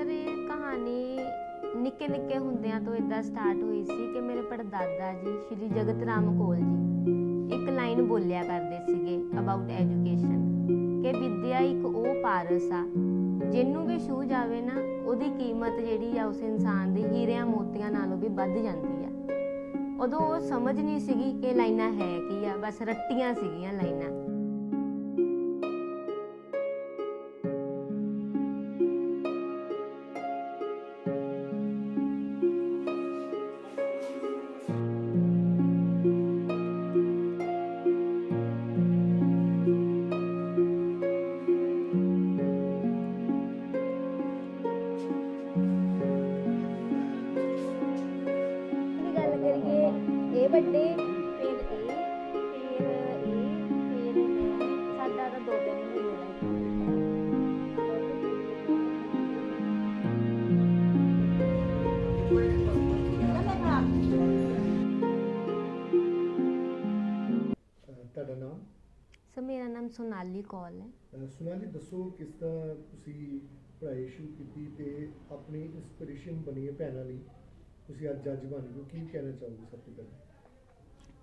Sir, ਇਹ ਕਹਾਣੀ ਨਿੱਕੇ ਨਿੱਕੇ ਹੁੰਦਿਆਂ ਤੋਂ ਇਦਾਂ ਸਟਾਰਟ ਹੋਈ ਸੀ ਕਿ ਮੇਰੇ ਪੜਦਾਦਾ ਜੀ, ਸ਼੍ਰੀ ਜਗਤ ਰਾਮ ਕੋਲ ਜੀ, ਇੱਕ ਲਾਈਨ ਬੋਲਿਆ ਕਰਦੇ ਸੀਗੇ ਅਬਾਊਟ ਐਜੂਕੇਸ਼ਨ ਕਿ ਵਿੱਦਿਆ ਇੱਕ ਉਹ ਪਾਰਸ ਆ, ਜਿਹਨੂੰ ਵੀ ਛੂ ਜਾਵੇ ਨਾ, ਉਹਦੀ ਕੀਮਤ ਜਿਹੜੀ ਆ ਉਸ ਇਨਸਾਨ ਦੀ ਹੀਰਿਆਂ ਮੋਤੀਆਂ ਨਾਲੋਂ ਵੀ ਵੱਧ ਜਾਂਦੀ ਆ। ਉਦੋਂ ਉਹ ਸਮਝ ਨਹੀਂ ਸੀਗੀ ਕਿ ਲਾਈਨਾਂ ਹੈ ਕੀ ਆ, ਬਸ ਰੱਟੀਆਂ ਸੀਗੀਆਂ ਲਾਈਨਾਂ। ਵੱਡੇ ਫਿਰ ਇਹ ਫਿਰ ਇਹ ਫਿਰ ਮੈਂ ਸਾਡਾ ਤਾਂ ਦੋ ਤਿੰਨ ਮਹੀਨੇ ਦਾ ਅਹ ਤੁਹਾਡਾ ਨਾਮ? ਸਰ ਮੇਰਾ ਨਾਮ ਸੋਨਾਲੀ ਕੌਲ ਹੈ। ਅਹ ਸੁਨਾਲੀ ਦੱਸੋ ਕਿਸ ਤਰ੍ਹਾਂ ਤੁਸੀਂ ਪੜ੍ਹਾਈ ਸ਼ੁਰੂ ਕੀਤੀ ਤੇ ਆਪਣੀ ਇੰਸਪੀਰੇਸ਼ਨ ਬਣੀ ਹੈ ਭੈਣਾਂ ਲਈ? ਤੁਸੀਂ ਅੱਜ ਜੱਜ ਬਣ ਗਏ ਹੋ ਕੀ ਕਹਿਣਾ ਚਾਹੋਗੇ ਸਭ ਤੋਂ ਪਹਿਲਾਂ?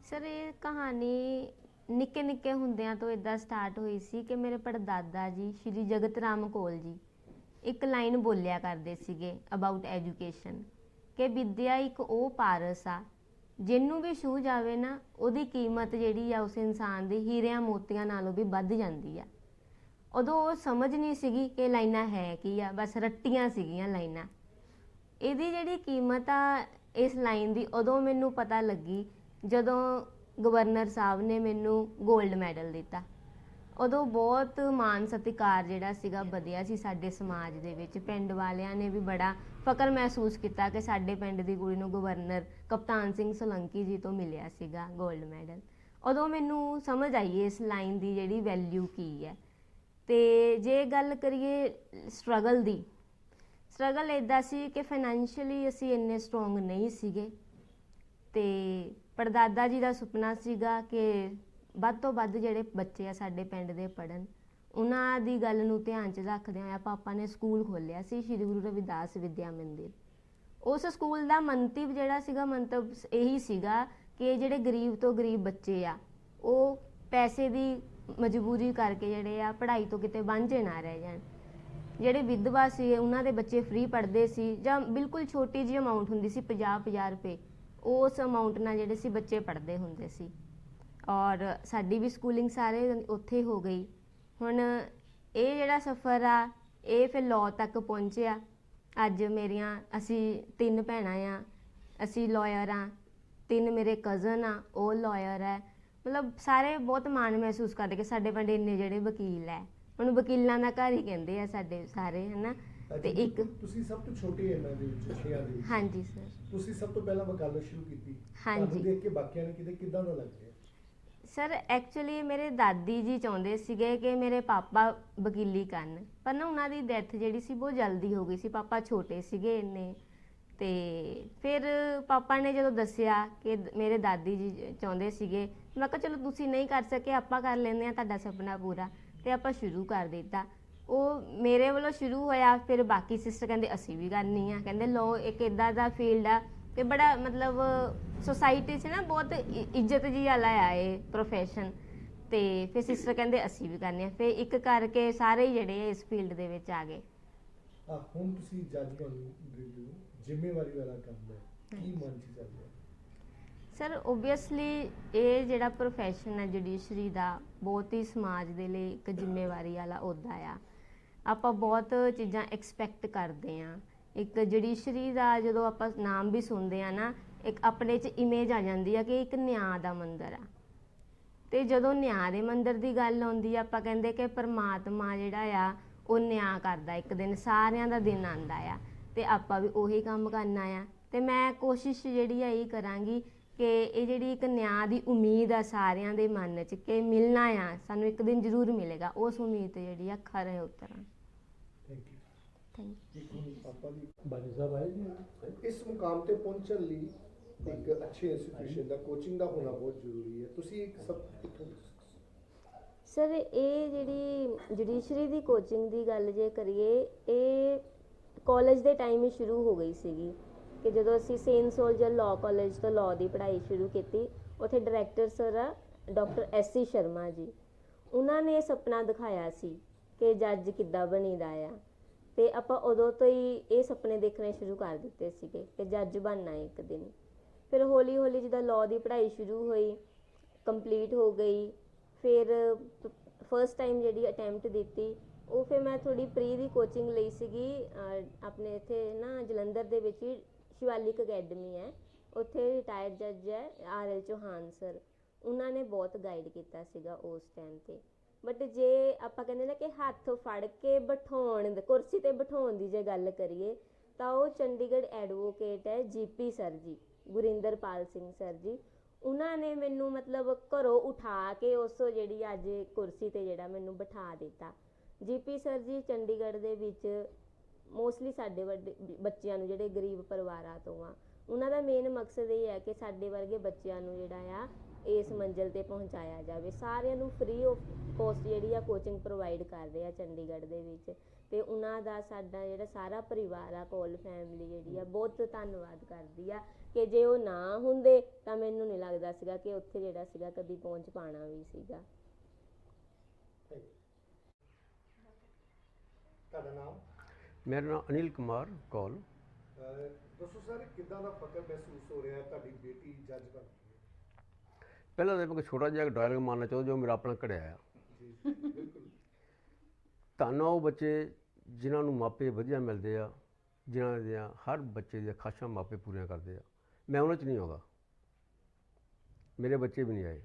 ਸਰ ਇਹ ਕਹਾਣੀ ਨਿੱਕੇ ਨਿੱਕੇ ਹੁੰਦਿਆਂ ਤੋਂ ਇਦਾਂ ਸਟਾਰਟ ਹੋਈ ਸੀ ਕਿ ਮੇਰੇ ਪੜਦਾਦਾ ਜੀ, ਸ਼੍ਰੀ ਜਗਤ ਰਾਮ ਕੋਲ ਜੀ, ਇੱਕ ਲਾਈਨ ਬੋਲਿਆ ਕਰਦੇ ਸੀਗੇ ਅਬਾਊਟ ਐਜੂਕੇਸ਼ਨ ਕਿ ਵਿੱਦਿਆ ਇੱਕ ਉਹ ਪਾਰਸ ਆ, ਜਿਹਨੂੰ ਵੀ ਛੂ ਜਾਵੇ ਨਾ, ਉਹਦੀ ਕੀਮਤ ਜਿਹੜੀ ਆ ਉਸ ਇਨਸਾਨ ਦੀ ਹੀਰਿਆਂ ਮੋਤੀਆਂ ਨਾਲੋਂ ਵੀ ਵੱਧ ਜਾਂਦੀ ਆ। ਉਦੋਂ ਉਹ ਸਮਝ ਨਹੀਂ ਸੀਗੀ ਕਿ ਲਾਈਨਾਂ ਹੈ ਕੀ ਆ, ਬਸ ਰੱਟੀਆਂ ਸੀਗੀਆਂ ਲਾਈਨਾਂ। ਇਹਦੀ ਜਿਹੜੀ ਕੀਮਤ ਆ ਇਸ ਲਾਈਨ ਦੀ ਉਦੋਂ ਮੈਨੂੰ ਪਤਾ ਲੱਗੀ ਜਦੋਂ ਗਵਰਨਰ ਸਾਹਿਬ ਨੇ ਮੈਨੂੰ 골ਡ ਮੈਡਲ ਦਿੱਤਾ, ਉਦੋਂ ਬਹੁਤ ਮਾਣ ਸਤਿਕਾਰ ਜਿਹੜਾ ਸੀਗਾ ਵਧਿਆ ਸੀ ਸਾਡੇ ਸਮਾਜ ਦੇ ਵਿੱਚ। ਪਿੰਡ ਵਾਲਿਆਂ ਨੇ ਵੀ ਬੜਾ ਫਕਰ ਮਹਿਸੂਸ ਕੀਤਾ ਕਿ ਸਾਡੇ ਪਿੰਡ ਦੀ ਕੁੜੀ ਨੂੰ ਗਵਰਨਰ ਕਪਤਾਨ ਸਿੰਘ ਸੋਲੰਕੀ ਜੀ ਤੋਂ ਮਿਲਿਆ ਸੀਗਾ 골ਡ ਮੈਡਲ ਉਦੋਂ ਮੈਨੂੰ ਸਮਝ ਆਈ ਇਸ ਲਾਈਨ ਦੀ ਜਿਹੜੀ ਵੈਲਿਊ ਕੀ ਹੈ। ਤੇ ਜੇ ਗੱਲ ਕਰੀਏ ਸਟਰਗਲ ਦੀ ਸਟਰਗਲ ਇਦਾਂ ਸੀ ਕਿ ਫਾਈਨੈਂਸ਼ੀਅਲੀ ਅਸੀਂ ਇੰਨੇ ਸਟਰੋਂਗ ਨਹੀਂ ਸੀਗੇ ਤੇ ਪੜਦਾਦਾ ਜੀ ਦਾ ਸੁਪਨਾ ਸੀਗਾ ਕਿ ਵੱਧ ਤੋਂ ਵੱਧ ਜਿਹੜੇ ਬੱਚੇ ਆ ਸਾਡੇ ਪਿੰਡ ਦੇ ਪੜਨ ਉਹਨਾਂ ਦੀ ਗੱਲ ਨੂੰ ਧਿਆਨ 'ਚ ਰੱਖਦਿਆਂ ਹੋਇਆ ਪਾਪਾ ਨੇ ਸਕੂਲ ਖੋਲ੍ਹਿਆ ਸੀ ਸ੍ਰੀ ਗੁਰੂ ਰਵਿਦਾਸ ਵਿਦਿਆ ਮੰਦਿਰ। ਉਸ ਸਕੂਲ ਦਾ ਮੰਤਵ ਜਿਹੜਾ ਸੀਗਾ, ਮੰਤਵ ਇਹੀ ਸੀਗਾ ਕਿ ਜਿਹੜੇ ਗਰੀਬ ਤੋਂ ਗਰੀਬ ਬੱਚੇ ਆ, ਉਹ ਪੈਸੇ ਦੀ ਮਜਬੂਰੀ ਕਰਕੇ ਜਿਹੜੇ ਆ ਪੜ੍ਹਾਈ ਤੋਂ ਕਿਤੇ ਵਾਂਝੇ ਨਾ ਰਹਿ ਜਾਣ। ਜਿਹੜੇ ਵਿਧਵਾ ਸੀ, ਉਹਨਾਂ ਦੇ ਬੱਚੇ ਫ੍ਰੀ ਪੜ੍ਹਦੇ ਸੀ ਜਾਂ ਬਿਲਕੁਲ ਛੋਟੀ ਜਿਹੀ ਅਮਾਉਂਟ ਹੁੰਦੀ ਸੀ 50 50 ਰੁਪਏ। ਉਸ ਅਮਾਉਂਟ ਨਾਲ ਜਿਹੜੇ ਸੀ ਬੱਚੇ ਪੜ੍ਹਦੇ ਹੁੰਦੇ ਸੀ। ਔਰ ਸਾਡੀ ਵੀ ਸਕੂਲਿੰਗ ਸਾਰੇ ਉੱਥੇ ਹੋ ਗਈ। ਹੁਣ ਇਹ ਜਿਹੜਾ ਸਫ਼ਰ ਆ, ਇਹ ਫਿਰ ਲਾਅ ਤੱਕ ਪਹੁੰਚਿਆ। ਅੱਜ ਮੇਰੀਆਂ, ਅਸੀਂ ਤਿੰਨ ਭੈਣਾਂ ਆ। ਅਸੀਂ ਲਾਇਰ ਆ। ਤਿੰਨ ਮੇਰੇ ਕਜ਼ਨ ਆ, ਉਹ ਲਾਇਰ ਹੈ। ਮਤਲਬ ਸਾਰੇ ਬਹੁਤ ਮਾਣ ਮਹਿਸੂਸ ਕਰਦੇ ਕਿ ਸਾਡੇ ਪਿੰਡ ਇੰਨੇ ਜਿਹੜੇ ਵਕੀਲ ਹੈ। ਹੁਣ ਵਕੀਲਾਂ ਦਾ ਘਰ ਹੀ ਕਹਿੰਦੇ ਆ ਸਾਡੇ ਸਾਰੇ, ਹਨਾ? ਤੇ ਇੱਕ ਤੁਸੀਂ ਸਭ ਤੋਂ ਛੋਟੇ ਇਹਨਾਂ ਦੇ ਵਿੱਚ ਛੇਆਂ ਦੇ ਵਿੱਚ। ਹਾਂਜੀ ਸਰ। ਤੁਸੀਂ ਸਭ ਤੋਂ ਪਹਿਲਾਂ ਵਕਾਲਤ ਸ਼ੁਰੂ ਕੀਤੀ। ਹਾਂਜੀ। ਤੁਹਾਨੂੰ ਦੇਖ ਕੇ ਬਾਕੀਆਂ ਨੇ ਕਿਤੇ ਕਿਦਾਂ ਦਾ ਲੱਗ ਰਿਹਾ? ਸਰ ਐਕਚੁਅਲੀ ਮੇਰੇ ਦਾਦੀ ਜੀ ਚਾਹੁੰਦੇ ਸੀਗੇ ਕਿ ਮੇਰੇ ਪਾਪਾ ਵਕੀਲੀ ਕਰਨ। ਪਰ ਨਾ ਉਹਨਾਂ ਦੀ ਡੈਥ ਜਿਹੜੀ ਸੀ ਬਹੁਤ ਜਲਦੀ ਹੋ ਗਈ ਸੀ। ਪਾਪਾ ਛੋਟੇ ਸੀਗੇ ਇੰਨੇ। ਤੇ ਫਿਰ ਪਾਪਾ ਨੇ ਜਦੋਂ ਦੱਸਿਆ ਕਿ ਦ- ਮੇਰੇ ਦਾਦੀ ਜੀ ਚਾਹੁੰਦੇ ਸੀਗੇ ਮੈਂ ਕਿਹਾ ਚਲੋ ਤੁਸੀਂ ਨਹੀਂ ਕਰ ਸਕੇ ਆਪਾਂ ਕਰ ਲੈਂਦੇ ਆ ਤੁਹਾਡਾ ਸੁਪਨਾ ਪੂਰਾ। ਤੇ ਆਪਾਂ ਸ਼ੁਰੂ ਕਰ ਦਿੱਤਾ। ਉਹ ਮੇਰੇ ਵੱਲੋਂ ਸ਼ੁਰੂ ਹੋਇਆ ਫਿਰ ਬਾਕੀ ਸਿਸਟਰ ਕਹਿੰਦੇ ਅਸੀਂ ਵੀ ਕਰਨੀ ਆ। ਕਹਿੰਦੇ ਲੋ ਇੱਕ ਇਦਾਂ ਦਾ ਫੀਲਡ ਆ। ਕਿ ਬੜਾ ਮਤਲਬ ਸੋਸਾਇਟੀ 'ਚ ਨਾ ਬਹੁਤ ਇ- ਇੱਜ਼ਤ ਜੀ ਵਾਲਾ ਆ ਇਹ ਪ੍ਰੋਫੈਸ਼ਨ ਤੇ ਫਿਰ ਸਿਸਟਰ ਕਹਿੰਦੇ ਅਸੀਂ ਵੀ ਕਰਨੀ ਆ। ਫਿਰ ਇੱਕ ਕਰਕੇ ਸਾਰੇ ਹੀ ਜਿਹੜੇ ਆ ਇਸ ਫੀਲਡ ਦੇ ਵਿੱਚ ਆ ਗਏ। ਆ ਹੁਣ ਤੁਸੀਂ ਜੱਜ ਬਣ ਗਏ ਹੋ ਜ਼ਿੰਮੇਵਾਰੀ ਵਾਲਾ ਕੰਮ ਹੈ। ਕੀ ਮਨ ਚ ਚੱਲ ਰਿਹਾ ਸਰ ਓਬਵੀਅਸਲੀ ਇਹ ਜਿਹੜਾ ਪ੍ਰੋਫੈਸ਼ਨ ਹੈ ਜੁਡੀਸ਼ਰੀ ਦਾ ਬਹੁਤ ਹੀ ਸਮਾਜ ਦੇ ਲਈ ਇੱਕ ਜ਼ਿੰਮੇਵਾਰੀ ਵਾਲਾ ਅਹੁਦਾ ਆ। ਆਪਾਂ ਬਹੁਤ ਚੀਜ਼ਾਂ ਐਕਸਪੈਕਟ ਕਰਦੇ ਆ ਇੱਕ ਜੁਡੀਸ਼ਰੀ ਦਾ ਜਦੋਂ ਆਪਾਂ ਨਾਮ ਵੀ ਸੁਣਦੇ ਆ ਨਾ, ਇੱਕ ਆਪਣੇ 'ਚ ਇਮੇਜ ਆ ਜਾਂਦੀ ਆ ਕਿ ਇੱਕ ਨਿਆਂ ਦਾ ਮੰਦਿਰ ਆ। ਤੇ ਜਦੋਂ ਨਿਆਂ ਦੇ ਮੰਦਿਰ ਦੀ ਗੱਲ ਆਉਂਦੀ ਆ, ਆਪਾਂ ਕਹਿੰਦੇ ਕਿ ਪਰਮਾਤਮਾ ਜਿਹੜਾ ਆ, ਉਹ ਨਿਆਂ ਕਰਦਾ, ਇੱਕ ਦਿਨ ਸਾਰਿਆਂ ਦਾ ਦਿਨ ਆਂਦਾ ਆ। ਤੇ ਆਪਾਂ ਵੀ ਉਹੀ ਕੰਮ ਕਰਨਾ ਆ। ਤੇ ਮੈਂ ਕੋਸ਼ਿਸ਼ ਜਿਹੜੀ ਆ, ਇਹ ਕਰਾਂਗੀ ਕਿ ਇਹ ਜਿਹੜੀ ਇੱਕ ਨਿਆਂ ਦੀ ਉਮੀਦ ਆ ਸਾਰਿਆਂ ਦੇ ਮਨ 'ਚ, ਕਿ ਮਿਲਣਾ ਆ, ਸਾਨੂੰ ਇੱਕ ਦਿਨ ਜ਼ਰੂਰ ਮਿਲੇਗਾ, ਉਸ ਉਮੀਦ ਤੇ ਜਿਹੜੀ ਆ ਖਰੇ ਉਤਰਾਂ। ਥੈਂਕ ਯੂ ਥੈਂਕ ਇੱਕ ਹੁਣ ਆਪਾਂ ਦੀ ਬਾਜੀ ਸਾਹਿਬ ਆਏ ਜੀ? ਇਸ ਮੁਕਾਮ ਤੇ ਪਹੁੰਚਣ ਲਈ ਇੱਕ ਅੱਛੇ ਇੰਸਟੀਟਿਊਸ਼ਨ ਦਾ ਕੋਚਿੰਗ ਦਾ ਹੋਣਾ ਬਹੁਤ ਜ਼ਰੂਰੀ ਹੈ। ਤੁਸੀਂ ਇੱਕ ਸਭ ਕਿੱਥੋਂ ਸਰ ਇਹ ਜਿਹੜੀ ਜੁਡੀਸ਼ਰੀ ਦੀ ਕੋਚਿੰਗ ਦੀ ਗੱਲ ਜੇ ਕਰੀਏ ਇਹ ਕਾਲਜ ਦੇ ਟਾਈਮ ਹੀ ਸ਼ੁਰੂ ਹੋ ਗਈ ਸੀਗੀ ਕਿ ਜਦੋਂ ਅਸੀਂ ਸੇਂਟ ਸੋਲਜਰ ਲਾਅ ਕਾਲਜ ਤੋਂ ਲਾਅ ਦੀ ਪੜ੍ਹਾਈ ਸ਼ੁਰੂ ਕੀਤੀ ਉੱਥੇ ਡਾਇਰੈਕਟਰ ਸਰ ਆ doctor S C Sharma ji. ਉਹਨਾਂ ਨੇ ਸੁਪਨਾ ਦਿਖਾਇਆ ਸੀ ਕਿ ਜੱਜ ਕਿੱਦਾਂ ਬਣੀਦਾ ਆ। ਤੇ ਆਪਾਂ ਉਦੋਂ ਤੋਂ ਹੀ ਇਹ ਸੁਪਨੇ ਦੇਖਣੇ ਸ਼ੁਰੂ ਕਰ ਦਿੱਤੇ ਸੀਗੇ ਕਿ ਜੱਜ ਬਣਨਾ ਹੈ ਇੱਕ ਦਿਨ। ਫਿਰ ਹੌਲੀ ਹੌਲੀ ਜਿੱਦਾਂ ਲਾਅ ਦੀ ਪੜ੍ਹਾਈ ਸ਼ੁਰੂ ਹੋਈ ਕੰਪਲੀਟ ਹੋ ਗਈ, ਫਿਰ ਫਰਸਟ ਟਾਈਮ ਜਿਹੜੀ ਅਟੈਂਪਟ ਦਿੱਤੀ, ਉਹ ਫਿਰ ਮੈਂ ਥੋੜੀ ਪ੍ਰੀ ਦੀ ਕੋਚਿੰਗ ਲਈ ਸੀਗੀ ਆਪਣੇ ਇੱਥੇ ਨਾ ਜਲੰਧਰ ਦੇ ਵਿੱਚ ਹੀ ਸ਼ਿਵਾਲਿਕ ਅਕੈਡਮੀ ਹੈ, ਉੱਥੇ ਰਿਟਾਇਰਡ ਜੱਜ ਹੈ ਆਰ ਐਲ ਚੌਹਾਨ ਸਰ ਉਹਨਾਂ ਨੇ ਬਹੁਤ ਗਾਈਡ ਕੀਤਾ ਸੀਗਾ ਉਸ ਟਾਈਮ ਤੇ। ਬਟ ਜੇ ਆਪਾਂ ਕਹਿੰਦੇ ਨਾ ਕਿ ਹੱਥ ਫੜ ਕੇ ਬਿਠਾਉਣ ਦੇ, ਕੁਰਸੀ ਤੇ ਬਿਠਾਉਣ ਦੀ ਜੇ ਗੱਲ ਕਰੀਏ, ਤਾਂ ਉਹ ਚੰਡੀਗੜ੍ਹ ਐਡਵੋਕੇਟ ਹੈ ਜੀਪੀ ਸਰ ਜੀ, ਗੁਰਿੰਦਰਪਾਲ ਸਿੰਘ ਸਰ ਜੀ। ਉਹਨਾਂ ਨੇ ਮੈਨੂੰ ਮਤਲਬ ਘਰੋਂ ਉਠਾ ਕੇ ਉਸ ਜਿਹੜੀ ਅੱਜ ਕੁਰਸੀ ਤੇ ਜਿਹੜਾ ਮੈਨੂੰ ਬਿਠਾ ਦਿੱਤਾ। ਜੀਪੀ ਸਰ ਜੀ ਚੰਡੀਗੜ੍ਹ ਦੇ ਵਿੱਚ ਮੋਸਟਲੀ ਸਾਡੇ ਵੱਡੇ ਬੱਚਿਆਂ ਨੂੰ ਜਿਹੜੇ ਗਰੀਬ ਪਰਿਵਾਰਾਂ ਤੋਂ ਆ, ਉਹਨਾਂ ਦਾ ਮੇਨ ਮਕਸਦ ਇਹ ਹੈ ਕਿ ਸਾਡੇ ਵਰਗੇ ਬੱਚਿਆਂ ਨੂੰ ਜਿਹੜਾ ਆ ਇਸ ਮੰਜ਼ਿਲ ਤੇ ਪਹੁੰਚਾਇਆ ਜਾਵੇ। ਸਾਰਿਆਂ ਨੂੰ ਫ੍ਰੀ ਆਫ ਕੋਸਟ ਜਿਹੜੀ ਆ ਕੋਚਿੰਗ ਪ੍ਰੋਵਾਈਡ ਕਰ ਰਹੇ ਆ ਚੰਡੀਗੜ੍ਹ ਦੇ ਵਿੱਚ। ਤੇ ਉਹਨਾਂ ਦਾ ਸਾਡਾ ਜਿਹੜਾ ਸਾਰਾ ਪਰਿਵਾਰ ਆ ਕੋਲ ਫੈਮਿਲੀ ਜਿਹੜੀ ਆ ਬਹੁਤ ਧੰਨਵਾਦ ਕਰਦੀ ਆ ਕਿ ਜੇ ਉਹ ਨਾ ਹੁੰਦੇ ਤਾਂ ਮੈਨੂੰ ਨਹੀਂ ਲੱਗਦਾ ਸੀਗਾ ਕਿ ਉੱਥੇ ਜਿਹੜਾ ਸੀਗਾ ਕਦੀ ਪਹੁੰਚ ਪਾਣਾ ਵੀ ਸੀਗਾ। ਤੁਹਾਡਾ ਨਾਮ? ਮੇਰਾ ਨਾਮ ਅਨਿਲ ਕੁਮਾਰ ਕੌਲ ਦੱਸੋ ਸਰ ਕਿੱਦਾਂ ਦਾ ਫਕਰ ਮਹਿਸੂਸ ਹੋ ਰਿਹਾ ਹੈ ਤੁਹਾਡੀ ਬੇਟੀ ਜੱਜ ਬਣ ਪਹਿਲਾਂ ਤਾਂ ਮੈਂ ਇੱਕ ਛੋਟਾ ਜਿਹਾ ਡਾਇਲੌਗ ਮਾਰਨਾ ਚਾਹੁੰਦਾ ਜੋ ਮੇਰਾ ਆਪਣਾ ਘੜਿਆ ਆ। ਜੀ ਧੰਨ ਉਹ ਬੱਚੇ ਜਿਨ੍ਹਾਂ ਨੂੰ ਮਾਪੇ ਵਧੀਆ ਮਿਲਦੇ ਆ, ਜਿਨ੍ਹਾਂ ਦੀਆਂ ਹਰ ਬੱਚੇ ਦੀਆਂ ਖਾਸ਼ਾਂ ਮਾਪੇ ਪੂਰੀਆਂ ਕਰਦੇ ਆ। ਮੈਂ ਉਹਨਾਂ 'ਚ ਨਹੀਂ ਆਉਂਦਾ। ਮੇਰੇ ਬੱਚੇ ਵੀ ਨਹੀਂ ਆਏ।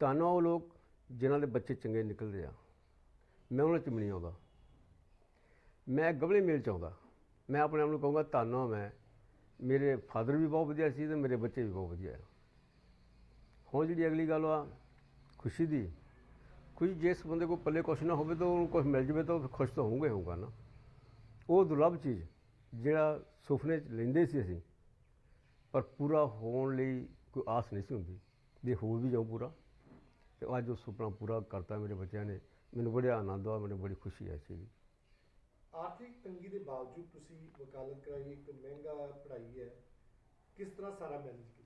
ਧੰਨ ਉਹ ਲੋਕ ਜਿਨ੍ਹਾਂ ਦੇ ਬੱਚੇ ਚੰਗੇ ਨਿਕਲਦੇ ਆ, ਮੈਂ ਉਹਨਾਂ 'ਚ ਵੀ ਨਹੀਂ ਆਉਂਦਾ। ਮੈਂ ਗਵਲੇ ਮੇਲ ਚ ਆਉਂਦਾ। ਮੈਂ ਆਪਣੇ ਆਪ ਨੂੰ ਕਹੂੰਗਾ, ਧੰਨ ਆ ਮੈਂ। ਮੇਰੇ ਫਾਦਰ ਵੀ ਬਹੁਤ ਵਧੀਆ ਸੀ ਤੇ ਮੇਰੇ ਬੱਚੇ ਵੀ ਬਹੁਤ ਵਧੀਆ ਆ। ਹੁਣ ਜਿਹੜੀ ਅਗਲੀ ਗੱਲ ਆ, ਖੁਸ਼ੀ ਦੀ ਖੁਸ਼ੀ ਜਿਸ ਬੰਦੇ ਕੋਲ ਪੱਲੇ ਕੁਛ ਨਾ ਹੋਵੇ ਤਾਂ ਉਹਨੂੰ ਕੁਛ ਮਿਲ ਜਵੇ ਤਾਂ ਉਹ ਖੁਸ਼ ਤਾਂ ਹੋਊਗਾ ਹੋਊਗਾ ਨਾ। ਉਹ ਦੁਰਲੱਭ ਚੀਜ਼ ਜਿਹੜਾ ਸੁਪਨੇ 'ਚ ਲੈਂਦੇ ਸੀ ਅਸੀਂ, ਪਰ ਪੂਰਾ ਹੋਣ ਲਈ ਕੋਈ ਆਸ ਨਹੀਂ ਸੀ ਹੁੰਦੀ। ਵੀ ਹੋ ਵੀ ਜਾਊ ਪੂਰਾ, ਤੇ ਅੱਜ ਉਹ ਸੁਪਨਾ ਪੂਰਾ ਕਰਤਾ ਮੇਰੇ ਬੱਚਿਆਂ ਨੇ, ਮੈਨੂੰ ਬੜਾ ਆਨੰਦ ਆ, ਮੈਨੂੰ ਬੜੀ ਖੁਸ਼ੀ ਹੈ ਇਸ ਆਰਥਿਕ ਤੰਗੀ ਦੇ ਬਾਵਜੂਦ ਤੁਸੀਂ ਵਕਾਲਤ ਕਰਾਈ, ਇੱਕ ਮਹਿੰਗਾ ਪੜ੍ਹਾਈ ਹੈ, ਕਿਸ ਤਰ੍ਹਾਂ ਸਾਰਾ ਮੈਨੇਜ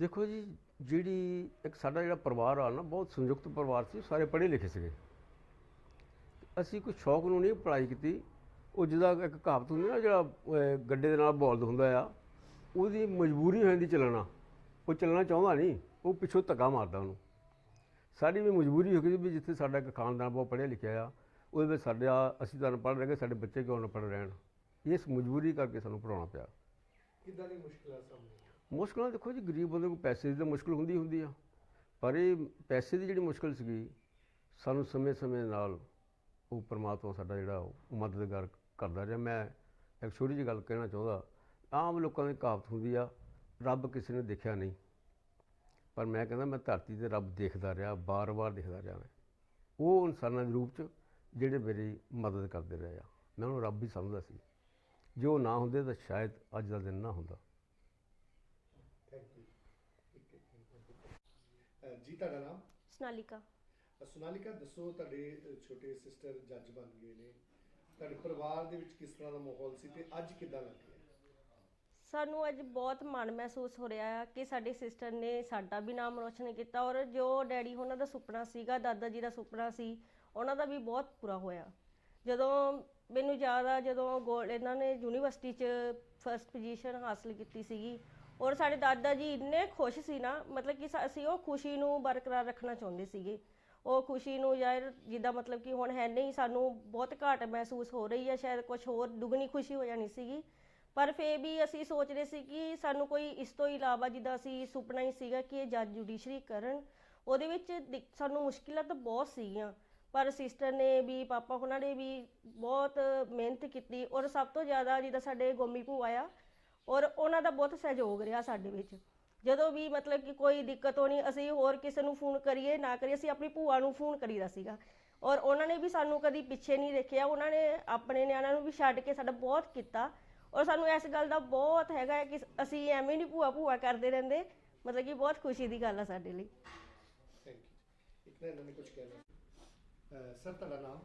ਦੇਖੋ ਜੀ, ਜਿਹੜੀ ਇੱਕ ਸਾਡਾ ਜਿਹੜਾ ਪਰਿਵਾਰ ਆ ਨਾ, ਬਹੁਤ ਸੰਯੁਕਤ ਪਰਿਵਾਰ ਸੀ ਸਾਰੇ ਪੜ੍ਹੇ ਲਿਖੇ ਸੀਗੇ। ਅਸੀਂ ਕੋਈ ਸ਼ੌਕ ਨੂੰ ਨਹੀਂ ਪੜ੍ਹਾਈ ਕੀਤੀ। ਉਹ ਜਿਹਦਾ ਇੱਕ ਕਹਾਵਤ ਹੁੰਦੀ ਨਾ, ਜਿਹੜਾ ਗੱਡੇ ਦੇ ਨਾਲ ਬੋਲਦ ਹੁੰਦਾ ਆ, ਉਹਦੀ ਮਜਬੂਰੀ ਹੋ ਜਾਂਦੀ ਚੱਲਣਾ ਉਹ ਚੱਲਣਾ ਚਾਹੁੰਦਾ ਨਹੀਂ, ਉਹ ਪਿੱਛੋਂ ਧੱਕਾ ਮਾਰਦਾ ਉਹਨੂੰ। ਸਾਡੀ ਵੀ ਮਜਬੂਰੀ ਹੋ ਗਈ ਵੀ ਜਿੱਥੇ ਸਾਡਾ ਇੱਕ ਖਾਨਦਾਨ ਬਹੁਤ ਪੜ੍ਹਿਆ ਲਿਖਿਆ ਆ, ਉਹਦੇ ਵਿੱਚ ਸਾਡਾ ਅਸੀਂ ਤਾਂ ਪੜ੍ਹ ਰਹੇ ਸਾਡੇ ਬੱਚੇ ਕਿਉਂ ਨਾ ਪੜ੍ਹ ਰਹਿਣ। ਇਸ ਮਜਬੂਰੀ ਕਰਕੇ ਸਾਨੂੰ ਪੜਾਉਣਾ ਪਿਆ। ਕਿੱਦਾਂ ਦੀ ਮੁਸ਼ਕਲਾਂ ਸਾਹਮਣੇ? ਮੁਸ਼ਕਲਾਂ ਦੇਖੋ ਜੀ, ਗਰੀਬ ਬੰਦੇ ਕੋਲ ਪੈਸੇ ਦੀ ਤਾਂ ਮੁਸ਼ਕਲ ਹੁੰਦੀ ਹੁੰਦੀ ਆ। ਪਰ ਇਹ ਪੈਸੇ ਦੀ ਜਿਹੜੀ ਮੁਸ਼ਕਲ ਸੀਗੀ, ਸਾਨੂੰ ਸਮੇਂ-ਸਮੇਂ ਨਾਲ ਉਹ ਪਰਮਾਤਮਾ ਸਾਡਾ ਜਿਹੜਾ ਉਹ ਮਦਦਗਾਰ ਕਰਦਾ ਰਿਹਾ। ਮੈਂ ਇੱਕ ਛੋਟੀ ਜਿਹੀ ਗੱਲ ਕਹਿਣਾ ਚਾਹੁੰਦਾ, ਆਮ ਲੋਕਾਂ ਦੀ ਕਹਾਵਤ ਹੁੰਦੀ ਆ, ਰੱਬ ਕਿਸੇ ਨੇ ਦੇਖਿਆ ਨਹੀਂ। ਪਰ ਮੈਂ ਕਹਿੰਦਾ, ਮੈਂ ਧਰਤੀ ਤੇ ਰੱਬ ਦੇਖਦਾ ਰਿਹਾ, ਬਾਰ-ਬਾਰ ਦੇਖਦਾ ਰਿਹਾ ਮੈਂ। ਉਹ ਇਨਸਾਨਾਂ ਦੇ ਰੂਪ 'ਚ ਜਿਹੜੇ ਮੇਰੀ ਮਦਦ ਕਰਦੇ ਰਹੇ ਆ। ਮੈਂ ਉਹਨੂੰ ਰੱਬ ਹੀ ਸਮਝਦਾ ਸੀ। ਜੋ ਨਾ ਹੁੰਦੇ ਤਾਂ ਸ਼ਾਇਦ ਅੱਜ ਦਾ ਦਿਨ ਨਾ ਹੁੰਦਾ। ਥੈਂਕ ਯੂ ਇੱਕ ਇੱਕ ਮਿੰਟ। ਅਹ ਜੀ ਤੁਹਾਡਾ ਨਾਮ? ਸਨਾਲਿਕਾ। ਅਹ ਸੋਨਾਲਿਕਾ ਦੱਸੋ ਤੁਹਾਡੇ ਅਹ, ਛੋਟੇ ਸਿਸਟਰ ਜੱਜ ਬਣ ਗਏ ਨੇ। ਤੁਹਾਡੇ ਪਰਿਵਾਰ ਦੇ ਵਿੱਚ ਕਿਸ ਤਰ੍ਹਾਂ ਦਾ ਮਾਹੌਲ ਸੀ ਤੇ ਅੱਜ ਕਿੱਦਾਂ ਲੱਗ ਰਿਹਾ? ਸਾਨੂੰ ਅੱਜ ਬਹੁਤ ਮਾਣ ਮਹਿਸੂਸ ਹੋ ਰਿਹਾ ਹੈ ਕਿ ਸਾਡੀ ਸਿਸਟਰ ਨੇ ਸਾਡਾ ਵੀ ਨਾਮ ਰੋਸ਼ਨ ਕੀਤਾ ਔਰ ਜੋ ਡੈਡੀ ਉਹਨਾਂ ਦਾ ਸੁਪਨਾ ਸੀਗਾ ਦਾਦਾ ਜੀ ਦਾ ਸੁਪਨਾ ਸੀ ਉਹਨਾਂ ਦਾ ਵੀ ਬਹੁਤ ਪੂਰਾ ਹੋਇਆ। ਜਦੋਂ ਮੈਨੂੰ ਯਾਦ ਆ ਜਦੋਂ ਗੋਲ ਇਹਨਾਂ ਨੇ ਯੂਨੀਵਰਸਿਟੀ 'ਚ ਫਰਸਟ ਪੋਜੀਸ਼ਨ ਹਾਸਲ ਕੀਤੀ ਸੀਗੀ ਔਰ ਸਾਡੇ ਦਾਦਾ ਜੀ ਇੰਨੇ ਖੁਸ਼ ਸੀ ਨਾ, ਮਤਲਬ ਕਿ ਸਾ- ਅਸੀਂ ਉਹ ਖੁਸ਼ੀ ਨੂੰ ਬਰਕਰਾਰ ਰੱਖਣਾ ਚਾਹੁੰਦੇ ਸੀਗੇ। ਉਹ ਖੁਸ਼ੀ ਨੂੰ ਯਾਰ ਜਿੱਦਾਂ ਮਤਲਬ ਕਿ ਹੁਣ ਹੈ ਨਹੀਂ, ਸਾਨੂੰ ਬਹੁਤ ਘਾਟ ਮਹਿਸੂਸ ਹੋ ਰਹੀ ਹੈ, ਸ਼ਾਇਦ ਕੁਝ ਹੋਰ ਦੁੱਗਣੀ ਖੁਸ਼ੀ ਹੋ ਜਾਣੀ ਸੀਗੀ। ਪਰ ਫੇਰ ਵੀ ਅਸੀਂ ਸੋਚ ਰਹੇ ਸੀ ਕਿ ਸਾਨੂੰ ਕੋਈ ਇਸ ਤੋਂ ਇਲਾਵਾ ਜਿੱਦਾਂ ਅਸੀਂ ਸੁਪਨਾ ਹੀ ਸੀਗਾ ਕਿ ਇਹ ਜੱਜ ਜੁਡੀਸ਼ਰੀ ਕਰਨ, ਉਹਦੇ ਵਿੱਚ ਦਿਕ- ਸਾਨੂੰ ਮੁਸ਼ਕਿਲਾਂ ਤਾਂ ਬਹੁਤ ਸੀਗੀਆਂ। ਪਰ ਸਿਸਟਰ ਨੇ ਵੀ, ਪਾਪਾ ਉਹਨਾਂ ਨੇ ਵੀ ਬਹੁਤ ਮਿਹਨਤ ਕੀਤੀ ਔਰ ਸਭ ਤੋਂ ਜ਼ਿਆਦਾ ਜਿੱਦਾਂ ਸਾਡੇ ਗੋਮੀ ਭੂਆ ਆ ਔਰ ਉਹਨਾਂ ਦਾ ਬਹੁਤ ਸਹਿਯੋਗ ਰਿਹਾ ਸਾਡੇ ਵਿੱਚ। ਜਦੋਂ ਵੀ ਮਤਲਬ ਕਿ ਕੋਈ ਦਿੱਕਤ ਹੋਣੀ ਅਸੀਂ ਹੋਰ ਕਿਸੇ ਨੂੰ ਫੋਨ ਕਰੀਏ ਨਾ ਕਰੀਏ ਅਸੀਂ ਆਪਣੀ ਭੂਆ ਨੂੰ ਫੋਨ ਕਰੀਦਾ ਸੀਗਾ। ਔਰ ਉਹਨਾਂ ਨੇ ਵੀ ਸਾਨੂੰ ਕਦੀ ਪਿੱਛੇ ਨਹੀਂ ਦੇਖਿਆ। ਉਹਨਾਂ ਨੇ ਆਪਣੇ ਨਿਆਣਿਆਂ ਨੂੰ ਵੀ ਛੱਡ ਕੇ ਸਾਡਾ ਬਹੁਤ ਕੀਤਾ। ਔਰ ਸਾਨੂੰ ਇਸ ਗੱਲ ਦਾ ਬਹੁਤ ਹੈਗਾ ਕਿ ਅਸੀਂ ਐਵੇਂ ਨਹੀਂ ਭੂਆ ਭੂਆ ਕਰਦੇ ਰਹਿੰਦੇ। ਮਤਲਬ ਕਿ ਬਹੁਤ ਖੁਸ਼ੀ ਦੀ ਗੱਲ ਆ ਸਾਡੇ ਲਈ। ਥੈਂਕ ਯੂ ਇੱਕ ਨਾ ਇਹਨਾਂ ਨੇ ਕੁਝ ਕਹਿਣਾ। ਅਹ ਸਰ ਤੁਹਾਡਾ ਨਾਮ?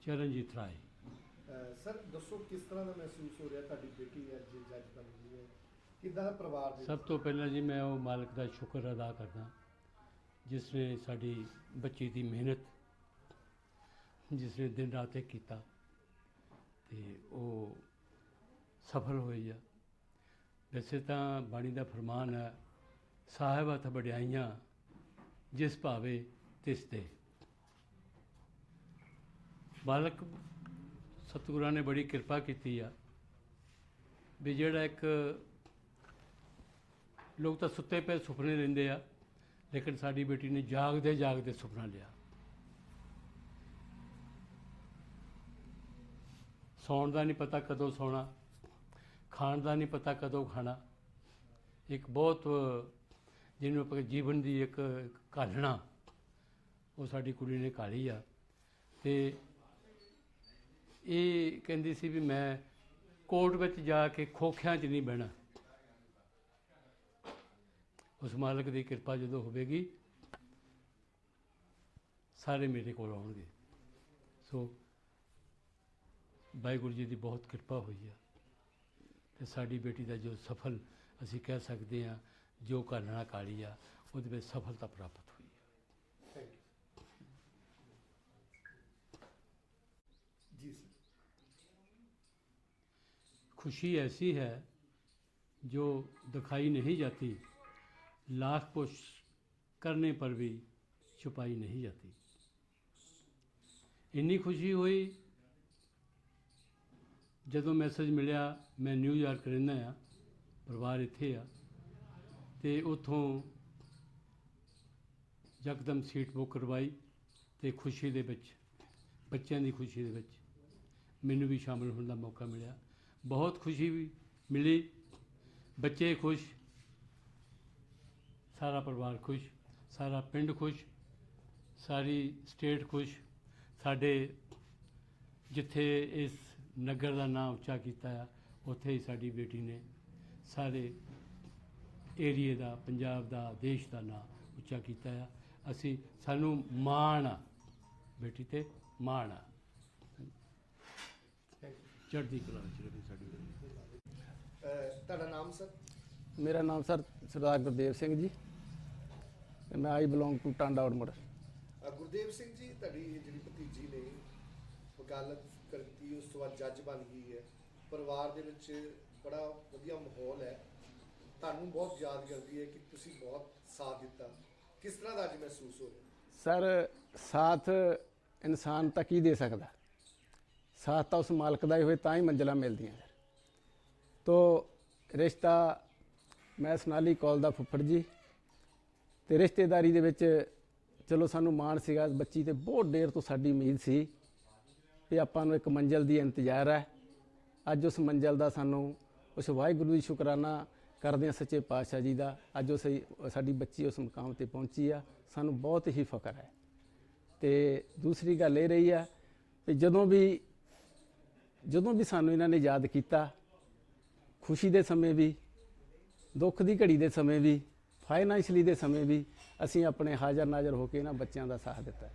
ਚਰਨਜੀਤ ਰਾਏ। ਸਰ, ਦੱਸੋ ਕਿਸ ਤਰ੍ਹਾਂ ਦਾ ਮਹਿਸੂਸ ਹੋ ਰਿਹਾ ਤੁਹਾਡੀ ਬੇਟੀ ਅੱਜ ਜੱਜ ਬਣ ਗਈ ਹੈ? ਕਿੱਦਾਂ ਦਾ ਪਰਿਵਾਰ ਦੇ ਸਭ ਤੋਂ ਪਹਿਲਾਂ ਜੀ ਮੈਂ ਉਹ ਮਾਲਕ ਦਾ ਸ਼ੁਕਰ ਅਦਾ ਕਰਦਾ, ਜਿਸ ਨੇ ਸਾਡੀ ਬੱਚੀ ਦੀ ਮਿਹਨਤ, ਜਿਸ ਨੇ ਦਿਨ ਰਾਤ ਇੱਕ ਕੀਤਾ ਤੇ ਉਹ ਸਫਲ ਹੋਈ ਆ। ਵੈਸੇ ਤਾਂ ਬਾਣੀ ਦਾ ਫਰਮਾਨ ਹੈ, ਸਾਹਿਬ ਹੱਥ ਵਡਿਆਈਆਂ, ਜਿਸ ਭਾਵੇ ਤਿਸ ਦੇ ਬਾਲਕ ਸਤਿਗੁਰਾਂ ਨੇ ਬੜੀ ਕਿਰਪਾ ਕੀਤੀ ਆ ਵੀ ਜਿਹੜਾ ਇੱਕ ਲੋਕ ਤਾਂ ਸੁੱਤੇ ਪਏ ਸੁਪਨੇ ਲੈਂਦੇ ਆ, ਲੇਕਿਨ ਸਾਡੀ ਬੇਟੀ ਨੇ ਜਾਗਦੇ ਜਾਗਦੇ ਸੁਪਨਾ ਲਿਆ। ਸੌਣ ਦਾ ਨਹੀਂ ਪਤਾ ਕਦੋਂ ਸੌਣਾ, ਖਾਣ ਦਾ ਨਹੀਂ ਪਤਾ ਕਦੋਂ ਖਾਣਾ। ਇੱਕ ਬਹੁਤ ਜਿਹਨੂੰ ਆਪਾਂ ਜੀਵਨ ਦੀ ਇੱਕ ਘਾਲਣਾ, ਉਹ ਸਾਡੀ ਕੁੜੀ ਨੇ ਕਾਲੀ ਆ। ਤੇ ਇਹ ਕਹਿੰਦੀ ਸੀ ਵੀ ਮੈਂ ਕੋਰਟ ਵਿੱਚ ਜਾ ਕੇ ਖੋਖਿਆਂ 'ਚ ਨਹੀਂ ਬਹਿਣਾ। ਉਸ ਮਾਲਕ ਦੀ ਕਿਰਪਾ ਜਦੋਂ ਹੋਵੇਗੀ, ਸਾਰੇ ਮੇਰੇ ਕੋਲ ਆਉਣਗੇ। ਸੋ ਵਾਹਿਗੁਰੂ ਜੀ ਦੀ ਬਹੁਤ ਕਿਰਪਾ ਹੋਈ ਆ ਤੇ ਸਾਡੀ ਬੇਟੀ ਦਾ ਜੋ ਸਫਲ ਅਸੀਂ ਕਹਿ ਸਕਦੇ ਹਾਂ, ਜੋ ਘਾਲਣਾ ਕਾਲੀ ਆ, ਉਹਦੇ ਵਿੱਚ ਸਫਲਤਾ ਪ੍ਰਾਪਤ ਹੋਈ ਹੈ ਥੈਂਕ ਯੂ ਜੀ ਸਰ खुशी ऐसी है जो दिखाई नहीं जाती लाख कोशिश करने पर भी छुपाई नहीं जाती ਇੰਨੀ ਖੁਸ਼ੀ ਹੋਈ ਜਦੋਂ ਮੈਸੇਜ ਮਿਲਿਆ ਮੈਂ ਨਿਊਯਾਰਕ ਰਹਿੰਦਾ ਆ ਪਰਿਵਾਰ ਇੱਥੇ ਆ ਤੇ ਉਥੋਂ ਯਕਦਮ ਸੀਟ ਬੁੱਕ ਕਰਵਾਈ ਤੇ ਖੁਸ਼ੀ ਦੇ ਵਿੱਚ ਬੱਚਿਆਂ ਦੀ ਖੁਸ਼ੀ ਦੇ ਵਿੱਚ ਮੈਨੂੰ ਵੀ ਸ਼ਾਮਲ ਹੋਣ ਦਾ ਮੌਕਾ ਮਿਲਿਆ ਬਹੁਤ ਖੁਸ਼ੀ ਵੀ ਮਿਲੀ, ਬੱਚੇ ਖੁਸ਼, ਸਾਰਾ ਪਰਿਵਾਰ ਖੁਸ਼, ਸਾਰਾ ਪਿੰਡ ਖੁਸ਼, ਸਾਰੀ ਸਟੇਟ ਖੁਸ਼। ਸਾਡੇ ਜਿੱਥੇ ਇਸ ਨਗਰ ਦਾ ਨਾਮ ਉੱਚਾ ਕੀਤਾ ਆ, ਉੱਥੇ ਹੀ ਸਾਡੀ ਬੇਟੀ ਨੇ ਸਾਰੇ ਏਰੀਏ ਦਾ, ਪੰਜਾਬ ਦਾ, ਦੇਸ਼ ਦਾ ਨਾਮ ਉੱਚਾ ਕੀਤਾ ਆ। ਅਸੀਂ, ਸਾਨੂੰ ਮਾਣ ਆ, ਬੇਟੀ ਤੇ ਮਾਣ ਆ। ਥੈਂਕ ਚੜ੍ਹਦੀ ਕਲਾ ਵਿੱਚ ਰਹੇ ਸਾਡੀ ਤੁਹਾਡਾ ਨਾਮ ਸਰ? ਮੇਰਾ ਨਾਮ ਸਰ ਸਰਦਾਰ ਗੁਰਦੇਵ ਸਿੰਘ ਜੀ। ਤੇ ਮੈਂ ਆਈ ਬਿਲੋਂਗ ਟੂ ਟਾਂਡਾ ਆਊਟਮੋਡ ਅਹ ਗੁਰਦੇਵ ਸਿੰਘ ਜੀ ਤੁਹਾਡੀ ਇਹ ਜਿਹੜੀ ਭਤੀਜੀ ਨੇ ਵਕਾਲਤ ਕਰਤੀ ਉਸ ਤੋਂ ਬਾਅਦ ਜੱਜ ਬਣ ਗਈ ਹੈ। ਪਰਿਵਾਰ ਦੇ ਵਿੱਚ ਬੜਾ ਵਧੀਆ ਮਾਹੌਲ ਹੈ। ਤੁਹਾਨੂੰ ਬਹੁਤ ਯਾਦ ਕਰਦੀ ਹੈ ਕਿ ਤੁਸੀਂ ਬਹੁਤ ਸਾਥ ਦਿੱਤਾ। ਕਿਸ ਤਰ੍ਹਾਂ ਦਾ ਅੱਜ ਮਹਿਸੂਸ ਹੋ ਰਿਹਾ? ਸਰ ਸਾਥ ਇਨਸਾਨ ਤਾਂ ਕੀ ਦੇ ਸਕਦਾ। ਸਾਥ ਤਾਂ ਉਸ ਮਾਲਕ ਦਾ ਹੀ ਹੋਏ, ਤਾਂ ਹੀ ਮੰਜ਼ਲਾਂ ਮਿਲਦੀਆਂ। ਸਰ ਤੋ ਰਿਸ਼ਤਾ, ਮੈਂ ਸਨਾਲੀ ਕੌਲ ਦਾ ਫੁੱਫੜ ਜੀ। ਤੇ ਰਿਸ਼ਤੇਦਾਰੀ ਦੇ ਵਿੱਚ ਚਲੋ ਸਾਨੂੰ ਮਾਣ ਸੀਗਾ, ਬੱਚੀ ਤੇ ਬਹੁਤ ਦੇਰ ਤੋਂ ਸਾਡੀ ਉਮੀਦ ਸੀ ਵੀ ਆਪਾਂ ਨੂੰ ਇੱਕ ਮੰਜ਼ਲ ਦੀ ਇੰਤਜ਼ਾਰ ਹੈ। ਅੱਜ ਉਸ ਮੰਜ਼ਲ ਦਾ ਸਾਨੂੰ ਉਸ ਵਾਹਿਗੁਰੂ ਦੀ ਸ਼ੁਕਰਾਨਾ ਕਰਦੇ ਹਾਂ ਸੱਚੇ ਪਾਤਸ਼ਾਹ ਜੀ ਦਾ। ਅੱਜ ਉਸ ਸਾਡੀ ਬੱਚੀ ਉਸ ਮੁਕਾਮ ਤੇ ਪਹੁੰਚੀ ਆ। ਸਾਨੂੰ ਬਹੁਤ ਹੀ ਫਖਰ ਹੈ। ਤੇ ਦੂਸਰੀ ਗੱਲ ਇਹ ਰਹੀ ਆ ਕਿ ਜਦੋਂ ਵੀ ਜਦੋਂ ਵੀ ਸਾਨੂੰ ਇਹਨਾਂ ਨੇ ਯਾਦ ਕੀਤਾ, ਖੁਸ਼ੀ ਦੇ ਸਮੇਂ ਵੀ, ਦੁੱਖ ਦੀ ਘੜੀ ਦੇ ਸਮੇਂ ਵੀ ਫਾਈਨੈਂਸ਼ਲੀ ਦੇ ਸਮੇਂ ਵੀ, ਅਸੀਂ ਆਪਣੇ ਹਾਜ਼ਰ ਨਾਜ਼ਰ ਹੋ ਕੇ ਇਹਨਾਂ ਬੱਚਿਆਂ ਦਾ ਸਾਥ ਦਿੱਤਾ।